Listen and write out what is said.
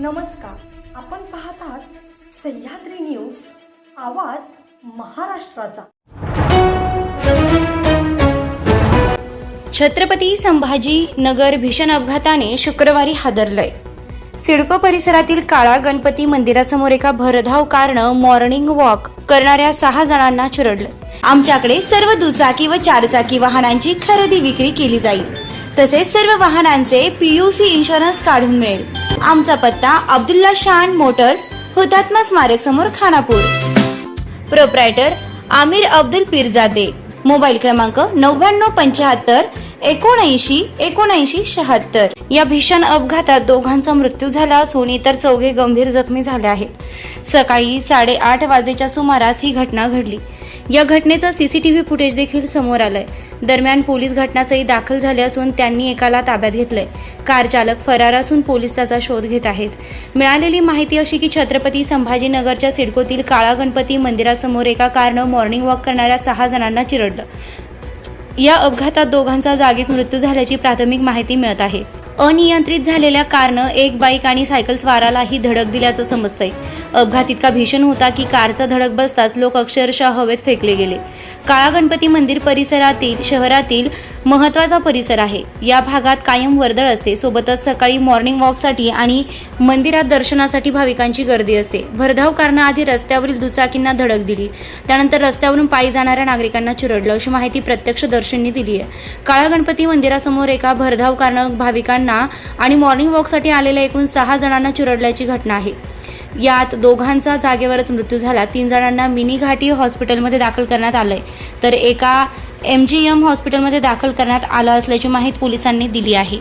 नमस्कार. आपण पाहत आहात सह्याद्री न्यूज आवाज महाराष्ट्राचा. छत्रपती संभाजी नगर भीषण अपघाताने शुक्रवारी हादरलंय. सिडको परिसरातील काळा गणपती मंदिरासमोर एका भरधाव कारनं मॉर्निंग वॉक करणाऱ्या सहा जणांना चिरडलं. आमच्याकडे सर्व दुचाकी व चारचाकी वाहनांची खरेदी विक्री केली जाईल. तसेच सर्व वाहनांचे पीयूसी इन्शुरन्स काढून मिळेल. आमचा पत्ता अब्दुल्ला शान मोटर्स हुतात्मा स्मारक समोर खानापूर. प्रोप्रायटर आमिर अब्दुल पीरजादे. मोबाईल क्रमांक नव्याण्णव पंच्याहत्तर एकोणऐंशी एकोणऐंशी शहात्तर. या भीषण अपघातात दोघांचा मृत्यू झाला असून इतर चौघे गंभीर जखमी झाले आहेत. सकाळी साडेआठ वाजेच्या सुमारास ही घटना घडली. या घटनेचं सीसीटीव्ही फुटेज देखील समोर आलंय. दरम्यान पोलीस घटनास्थळी दाखल झाले असून त्यांनी एकाला ताब्यात घेतलंय. कार चालक फरार असून पोलीस त्याचा शोध घेत आहेत. मिळालेली माहिती अशी की छत्रपती संभाजीनगरच्या सिडकोतील काळा गणपती मंदिरासमोर एका कारनं मॉर्निंग वॉक करणाऱ्या सहा जणांना चिरडलं. या अपघातात दोघांचा जागीच मृत्यू झाल्याची प्राथमिक माहिती मिळत आहे. अनियंत्रित झालेल्या कारनं एक बाईक आणि सायकल स्वारालाही धडक दिल्याचं समजतंय. अपघात इतका भीषण होता की कारचा धडक बसताच लोक अक्षरशः हवेत फेकले गेले. काळा गणपती मंदिर परिसरातील शहरातील महत्त्वाचा परिसर आहे. या भागात कायम वर्दळ असते. सोबतच सकाळी मॉर्निंग वॉकसाठी आणि मंदिरात दर्शनासाठी भाविकांची गर्दी असते. भरधाव कारनं आधी रस्त्यावरील दुचाकींना धडक दिली. त्यानंतर रस्त्यावरून पायी जाणाऱ्या नागरिकांना चिरडलं. अशी माहिती प्रत्यक्षदर्शींनी दिली आहे काळा गणपती मंदिरासमोर एका भरधाव कारनं भाविकांना आणि मॉर्निंग वॉकसाठी आलेल्या एकूण सहा जणांना चिरडल्याची घटना आहे. यात दोघांचा जागेवरच मृत्यू झाला. तीन जणांना मिनी घाटी हॉस्पिटलमध्ये दाखल करण्यात आलंय. तर एका एम जी एम हॉस्पिटलमध्ये दाखल करण्यात आलं असल्याची माहिती पोलिसांनी दिली आहे.